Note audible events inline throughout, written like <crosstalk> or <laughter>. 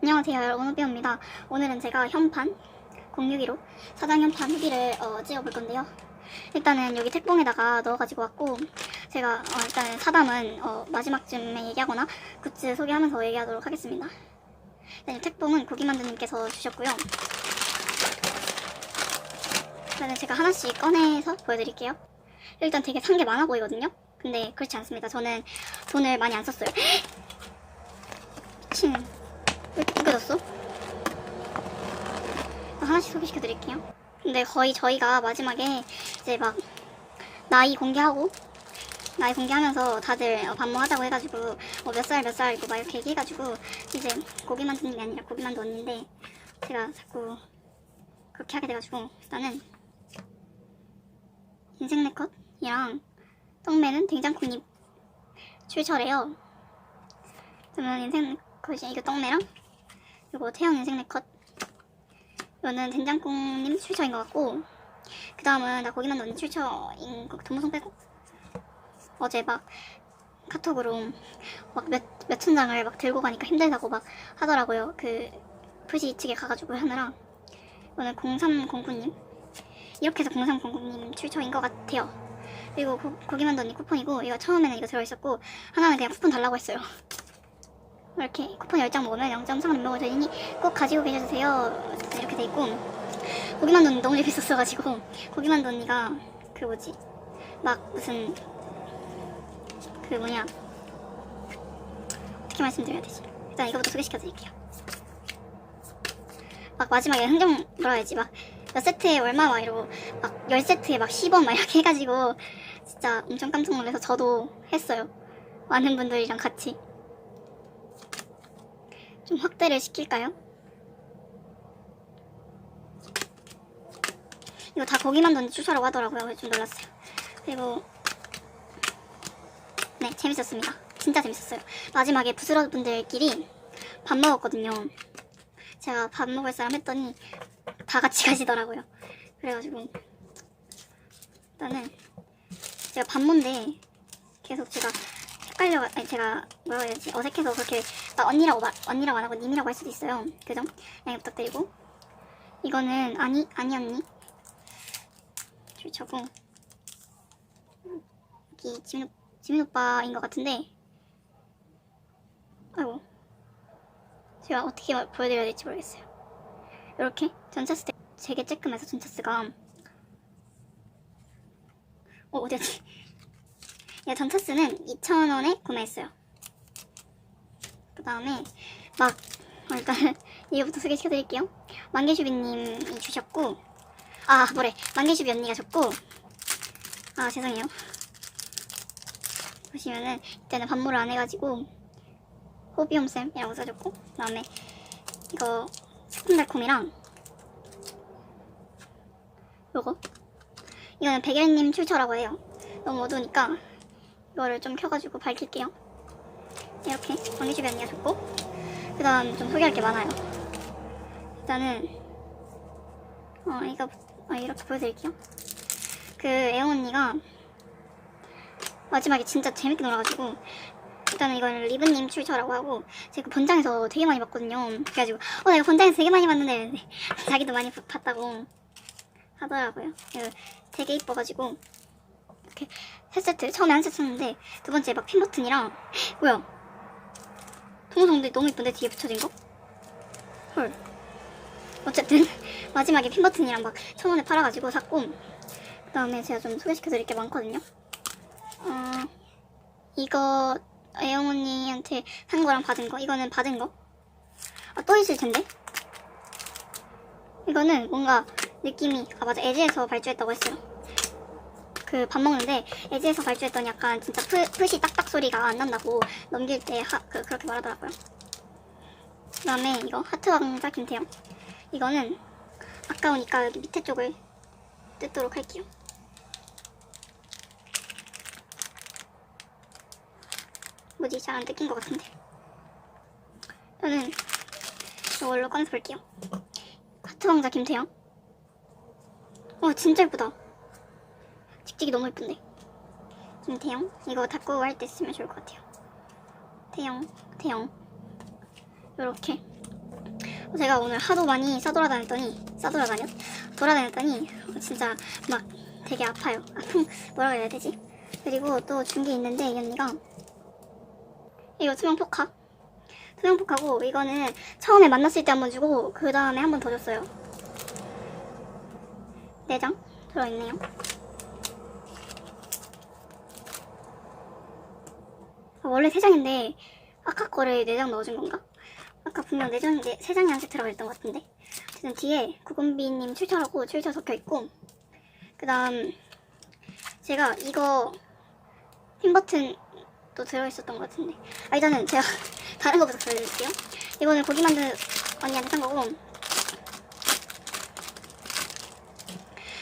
안녕하세요 여러분. 후비입니다. 오늘은 제가 현판 061호 사장 현판 후기를 어, 찍어볼 건데요. 일단은 여기 책봉에다가 넣어가지고 왔고 제가 어, 일단 사담은 어, 마지막쯤에 얘기하거나 굿즈 소개하면서 얘기하도록 하겠습니다. 일단 이 책봉은 고기만두님께서 주셨고요. 일단은 제가 하나씩 꺼내서 보여드릴게요. 일단 되게 산 게 많아 보이거든요? 근데 그렇지 않습니다. 저는 돈을 많이 안 썼어요. 미친 왜 구겨졌어? 하나씩 소개시켜 드릴게요. 근데 거의 저희가 마지막에 이제 막 나이 공개하고 나이 공개하면서 다들 어, 반모하자고 해가지고 어, 몇살 몇 살이고 막 이렇게 얘기해가지고 이제 고기만 듣는 게 아니라 고기만두 언니인데 제가 자꾸 그렇게 하게 돼가지고 일단은 인생 네컷이랑 떡매는 된장국잎 출처래요. 그러면 인생 네컷이 이거 떡매랑 이거 태양 인생 네컷. 이거는 된장국님 출처인 것 같고 그 다음은 나 거기만 넣는 출처인 거 동무송 빼고. 어제 막 카톡으로 막 몇 몇 천 장을 막 들고 가니까 힘들다고 막 하더라고요. 그 푸시 측에 가가지고 하느라. 이거는 0309님. 이렇게 해서 0309님 출처인 것 같아요. 그리고 고, 고기만 넣는 쿠폰이고 이거 처음에는 이거 들어있었고 하나는 그냥 쿠폰 달라고 했어요 이렇게 쿠폰 10장 먹으면 0.3 멤버가 되니 꼭 가지고 계셔주세요. 이렇게 돼 있고 고기만 돈 너무 재밌었어가지고 고기만 돈 언니가 그 뭐지 막 무슨 그 뭐냐 어떻게 말씀드려야 되지? 일단 이거부터 소개시켜 드릴게요. 막 마지막에 흥정 뭐라 해야지 막 몇 세트에 얼마 막 이러고 막 10세트에 막 10원 막 이렇게 해가지고 진짜 엄청 깜짝 놀라서 저도 했어요. 많은 분들이랑 같이. 좀 확대를 시킬까요? 이거 다 거기만 던지 추천라고 하더라고요. 그래서 좀 놀랐어요. 그리고 네 재밌었습니다. 진짜 재밌었어요. 마지막에 부스러기 분들끼리 밥 먹었거든요. 제가 밥 먹을 사람 했더니 다 같이 <laughs> 가시더라고요. 그래가지고 일단은 제가 반모인데 계속 제가 헷갈려 아니 제가 뭐라고 해야 되지? 어색해서 그렇게 막 언니라고 말 언니라고 안 하고 님이라고 할 수도 있어요. 그죠 양해 부탁드리고. 이거는 아니 아니 언니. 출처고. 여기 지민 지민 오빠인 것 같은데. 아이고. 제가 어떻게 보여드려야 될지 모르겠어요. 이렇게 전차스 때 되게 쬐끔해서 전차스가 어 어디였지 이 전차스는 2,000원에 구매했어요. 그 다음에 막 어, 일단 <laughs> 이거부터 소개시켜드릴게요. 만개슈비님이 주셨고 아 뭐래 만개슈비 언니가 줬고 아 죄송해요. 보시면은 이때는 반모를 안 해가지고 호비홈쌤이라고 써줬고 그 다음에 이거 새콤달콤이랑 요거 이거는 백일님 출처라고 해요. 너무 어두우니까 이거를 좀 켜가지고 밝힐게요. 이렇게 광기주비 언니가 줬고 그 다음 좀 소개할 게 많아요. 일단은 어 이거 어, 이렇게 보여드릴게요. 그 애영 언니가 마지막에 진짜 재밌게 놀아가지고 일단은 이건 리브님 출처라고 하고 제가 그 본장에서 되게 많이 봤거든요. 그래가지고 어 내가 본장에서 되게 많이 봤는데 <laughs> 자기도 많이 봤다고 하더라고요. 되게 이뻐가지고 이렇게 세 세트 처음에 한 세트 샀는데 두 번째 막 핀 버튼이랑 <laughs> 뭐야 동영상도 너무 이쁜데 뒤에 붙여진 거? 헐 어쨌든 마지막에 핀 버튼이랑 막 천 원에 팔아가지고 샀고 그 다음에 제가 좀 소개시켜드릴 게 많거든요 어 이거 애영 언니한테 산 거랑 받은 거 이거는 받은 거? 아 또 있을 텐데 이거는 뭔가 느낌이 아 맞아 에지에서 발주했다고 했어요 그 밥 먹는데 에지에서 발주했더니 약간 진짜 프, 푸시 딱딱 소리가 안 난다고 넘길 때 하, 그, 그렇게 말하더라고요. 그 다음에 이거 하트 왕자 김태형. 이거는 아까우니까 여기 밑에 쪽을 뜯도록 할게요. 뭐지? 잘 안 뜯긴 것 같은데. 저는 이걸로 꺼내서 볼게요. 하트 왕자 김태형. 와 진짜 예쁘다. 직직이 너무 예쁜데. 김태형 이거 닦고 할 때 쓰면 좋을 것 같아요. 태형 태형 요렇게 제가 오늘 하도 많이 싸돌아다녔더니 싸돌아다녔 돌아다녔더니 진짜 막 되게 아파요. 아픔 뭐라고 해야 되지? 그리고 또 준 게 있는데 이 언니가 이거 투명 포카 투명 포카고 이거는 처음에 만났을 때 한 번 주고 그 다음에 한 번 더 줬어요. 네장 들어있네요. 원래 세 장인데 아까 거를 네장 넣어준 건가? 아까 분명 네 장, 세 장이 한 세트라고 했던 것 같은데. 어쨌든 뒤에 구금비님 출처라고 출처 적혀 있고 그 다음 제가 이거 핀 버튼도 들어있었던 것 같은데. 아 일단은 제가 <laughs> 다른 거부터 보여드릴게요. 이거는 고기 만든 언니한테 산 거고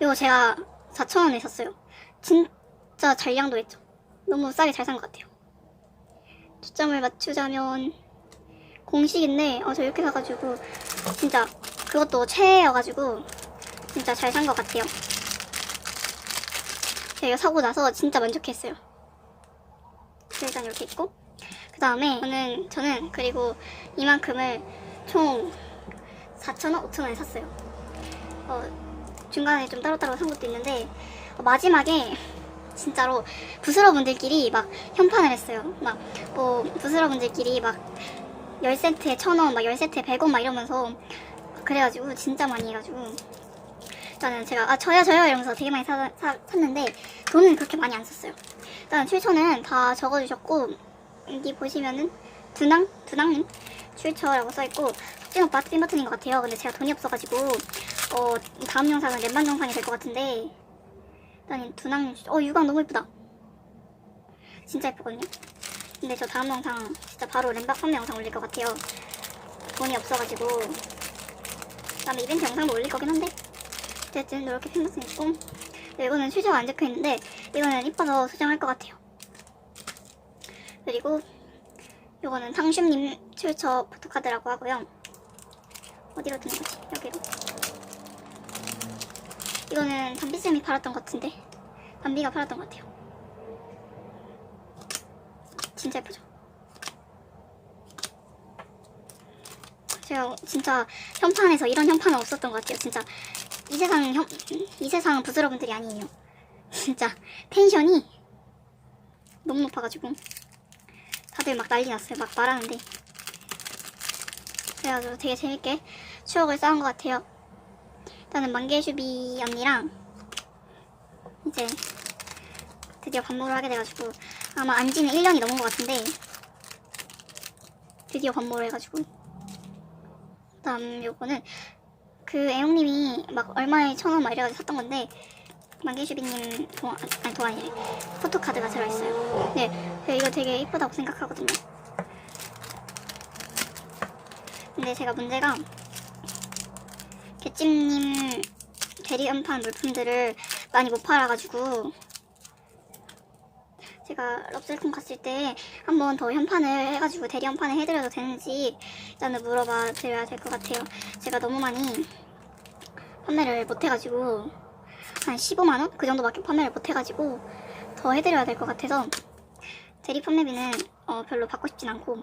이거 제가 4,000원에 샀어요. 진짜 잘 양도했죠. 너무 싸게 잘 산 것 같아요 초점을 맞추자면 공식인데 어, 저 이렇게 사가지고 진짜 그것도 최애여가지고 진짜 잘 산 것 같아요. 제가 이거 사고 나서 진짜 만족했어요. 일단 이렇게 있고 그 다음에 저는 저는 그리고 이만큼을 총 4,000원, 5,000원에 샀어요. 어, 중간에 좀 따로따로 산 것도 있는데 어, 마지막에 진짜로 부스러 분들끼리 막 현판을 했어요. 막, 뭐, 부스러 분들끼리 막 10세트에 1000원, 막 10세트에 100원 막 이러면서 그래가지고 진짜 많이 해가지고 일단은 제가 아 저요 저요 이러면서 되게 많이 사, 사, 샀는데 돈은 그렇게 많이 안 썼어요. 일단 출처는 다 적어주셨고 여기 보시면은 두낭? 두낭님 출처라고 써있고 석진 오빠 핀 버튼인 것 같아요. 근데 제가 돈이 없어가지고 어 다음 영상은 랜만 영상이 될 것 같은데 일단 두낭님 출처 어 유광 너무 예쁘다. 진짜 예쁘거든요. 근데 저 다음 영상 진짜 바로 램박 판매 영상 올릴 것 같아요. 돈이 없어가지고 그다음에 이벤트 영상도 올릴 거긴 한데 어쨌든 이렇게 핀버튼 있고 네, 이거는 출처가 안 적혀 있는데 이거는 이뻐서 수정할 것 같아요. 그리고 이거는 상심님 출처 포토카드라고 하고요. 어디로 두는 거지? 여기로. 이거는 담비쌤이 팔았던 것 같은데 담비가 팔았던 것 같아요. 진짜 예쁘죠? 제가 진짜 현판에서 이런 현판은 없었던 것 같아요. 진짜 이 세상 현, 이 세상 부스러분들이 아니에요. <laughs> 진짜 텐션이 너무 높아가지고 다들 막 난리 났어요. 막 말하는데 그래가지고 되게 재밌게 추억을 쌓은 것 같아요. 일단은 만개슈비 언니랑 이제 드디어 반모를 하게 돼가지고 아마 안지는 1년이 넘은 것 같은데 드디어 반모를 해가지고 그다음 요거는 그 애용님이 막 얼마에 천원 막 이래가지고 샀던 건데 만개슈비님 동 아니 동안이 포토카드가 들어있어요. 네, 이거 되게 이쁘다고 생각하거든요. 근데 제가 문제가 개찜님 대리 음판 물품들을 많이 못 팔아가지고 제가 럽셀콘 갔을 때 한 번 더 현판을 해가지고 대리 현판을 해드려도 되는지 일단은 물어봐 드려야 될 것 같아요. 제가 너무 많이 판매를 못해가지고 한 15만원? 그 정도밖에 판매를 못해가지고 더 해드려야 될 것 같아서 대리 판매비는 어, 별로 받고 싶진 않고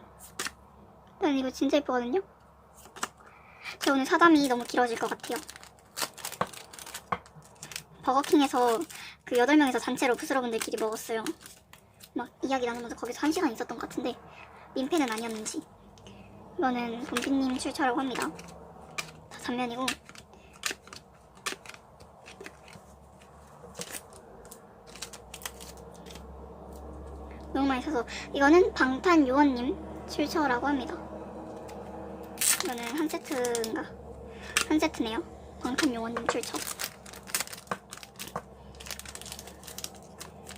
일단 이거 진짜 예쁘거든요? 제가 오늘 사담이 너무 길어질 것 같아요. 버거킹에서 그 8명에서 단체로 부스러분들끼리 먹었어요. 막 이야기 나누면서 거기서 한 시간 있었던 것 같은데 민폐는 아니었는지 이거는 봄비님 출처라고 합니다 다 단면이고 너무 많이 사서 이거는 방탄요원님 출처라고 합니다 이거는 한 세트인가 한 세트네요 방탄요원님 출처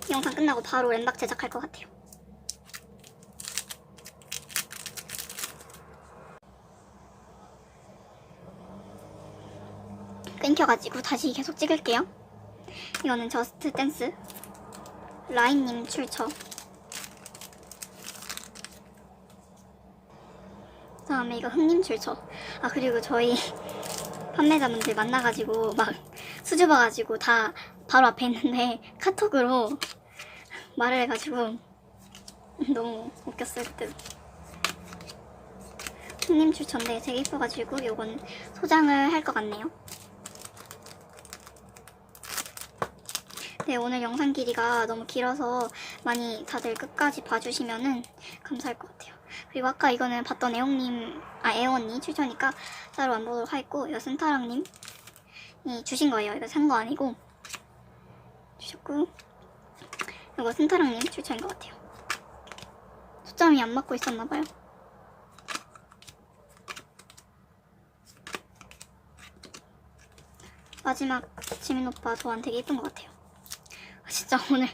이 영상 끝나고 바로 램박 제작할 것 같아요. 끊겨가지고 다시 계속 찍을게요. 이거는 저스트 댄스 라인님 출처. 다음에 이거 흥님 출처. 아 그리고 저희 <laughs> 판매자분들 만나가지고 막 수줍어가지고 다 바로 앞에 있는데 <laughs> 카톡으로 말을 해가지고 <laughs> 너무 웃겼어요 그때 퉁님 추천데 되게 이뻐가지고 요건 소장을 할 것 같네요. 네, 오늘 영상 길이가 너무 길어서 많이 다들 끝까지 봐주시면은 감사할 것 같아요. 그리고 아까 이거는 봤던 애용님, 아, 애원님 추천이니까 따로 안 보도록 하겠고, 이거 센타랑님이 주신 거예요. 이거 산 거 아니고, 주셨고, 이거 센타랑님 추천인 것 같아요. 초점이 안 맞고 있었나봐요. 마지막 지민 오빠 조안 되게 예쁜 것 같아요. 아, 진짜 오늘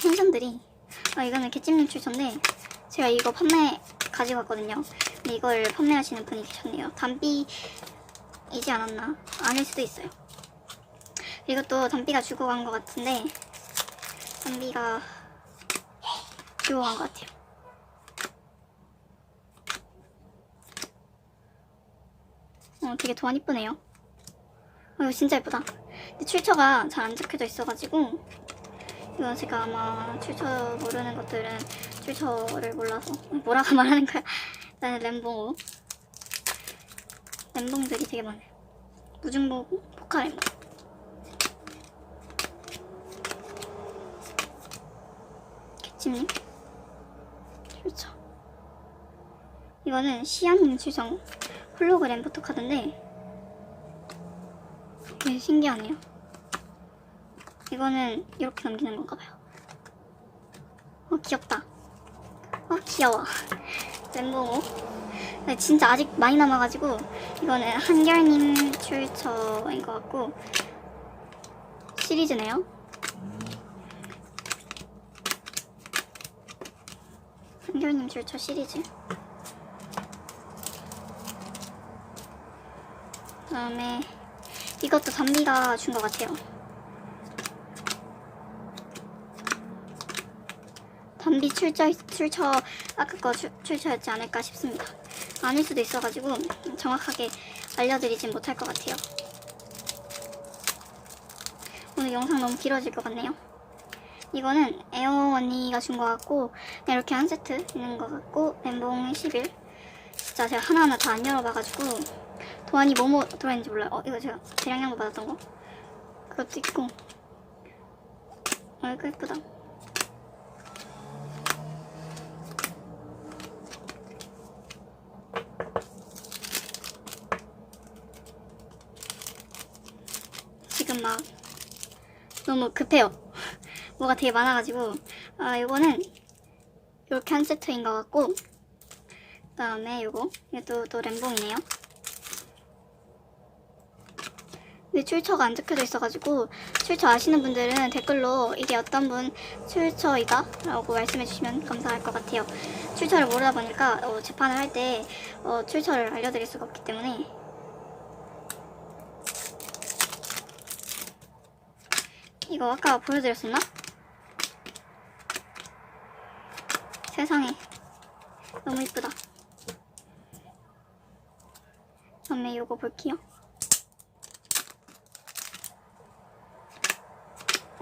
텐션들이 아 이거는 개찜님 출처인데 제가 이거 판매 가지고 왔거든요. 근데 이걸 판매하시는 분이 계셨네요. 담비이지 않았나? 아닐 수도 있어요. 이것도 담비가 주고 간 것 같은데 담비가 주고 간 것 같아요. 어, 되게 도안 이쁘네요. 어, 이거 진짜 예쁘다. 근데 출처가 잘 안 적혀져 있어가지고 이거 제가 아마 출처 모르는 것들은 출처를 몰라서 뭐라고 <laughs> 말하는 거야. 나는 램봉 램봉들이 되게 많아요. 무중보고 포카 램봉. 개찜님 출처. 이거는 시안님 출처 홀로그램 포토카드인데 되게 신기하네요. 이거는 이렇게 넘기는 건가 봐요. 어, 귀엽다. 어, 귀여워. <laughs> 램보모. 네, 진짜 아직 많이 남아가지고, 이거는 한결님 출처인 것 같고, 시리즈네요. 한결님 출처 시리즈. 그다음에 이것도 단비가 준 것 같아요. 단비 출처, 출처, 아까 거 출, 출처였지 않을까 싶습니다. 아닐 수도 있어가지고 정확하게 알려드리진 못할 것 같아요. 오늘 영상 너무 길어질 것 같네요. 이거는 에어 언니가 준 것 같고 이렇게 한 세트 있는 것 같고 멘봉 11 진짜 제가 하나하나 다 안 열어봐가지고 도안이 뭐뭐 들어있는지 몰라요. 어, 이거 제가 대량 양보 받았던 거. 그것도 있고. 어, 이거 예쁘다. 지금 막 너무 급해요. <laughs> 뭐가 되게 많아가지고. 아, 이거는 이렇게 한 세트인 것 같고. 그 다음에 이거. 이것도 또 램봉이네요. 근데 출처가 안 적혀져 있어가지고 출처 아시는 분들은 댓글로 이게 어떤 분 출처이다? 라고 말씀해 주시면 감사할 것 같아요. 출처를 모르다 보니까 어, 재판을 할때 어, 출처를 알려드릴 수가 없기 때문에 이거 아까 보여드렸었나? 세상에 너무 이쁘다. 다음에 이거 볼게요.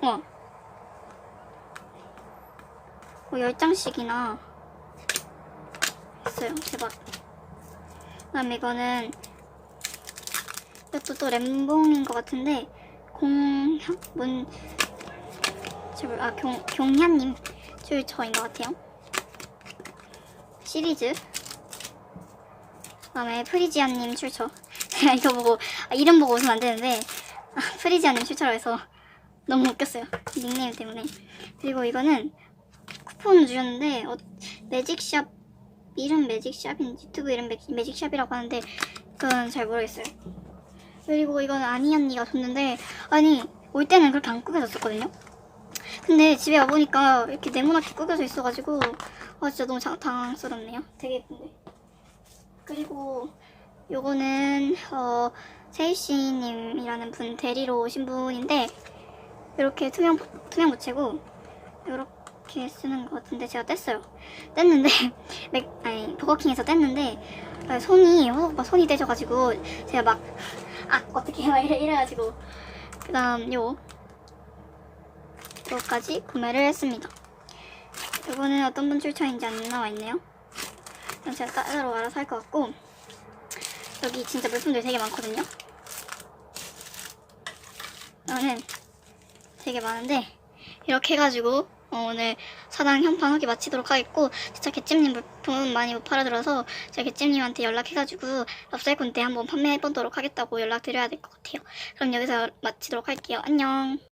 어. 뭐 10장씩이나 했어요. 대박. 그 다음에 이거는 이것도 또 램봉인 것 같은데 제발, 아, 경, 경향님 출처인 것 같아요. 시리즈. 그 다음에 프리지아님 출처. 제가 <laughs> 이거 보고, 아, 이름 보고 웃으면 안 되는데, 아, 프리지아님 출처라고 해서 너무 웃겼어요. 닉네임 때문에. 그리고 이거는 쿠폰 주셨는데 어, 매직샵 이름 매직샵인지 유튜브 이름 매, 매직샵이라고 하는데 그건 잘 모르겠어요. 그리고 이거는 아니 언니가 줬는데 아니 올 때는 그렇게 안 꾸겨졌었거든요. 근데 집에 와보니까 이렇게 네모나게 꾸겨져 있어가지고 아 진짜 너무 장, 당황스럽네요. 되게 예쁜데. 그리고 요거는 어 세이씨님이라는 분 데리러 오신 분인데 이렇게 투명 투명 무채고 이렇게 쓰는 것 같은데 제가 뗐어요. 뗐는데 <laughs> 맥 아니 버거킹에서 뗐는데 아, 손이 호박 손이 떼져가지고 제가 막 아 어떻게 막 이래 이래가지고 그다음 요 요까지 구매를 했습니다. 이거는 어떤 분 출처인지 안 나와 있네요. 이건 제가 따로 알아서 할 것 같고 여기 진짜 물품들이 되게 많거든요. 저는 되게 많은데 이렇게 해가지고 어, 오늘 사당 현판 하기 마치도록 하겠고 진짜 개찜님 물품 많이 못 팔아들어서 제가 개찜님한테 연락해가지고 때 한번 판매해보도록 하겠다고 연락드려야 될 것 같아요. 그럼 여기서 마치도록 할게요. 안녕.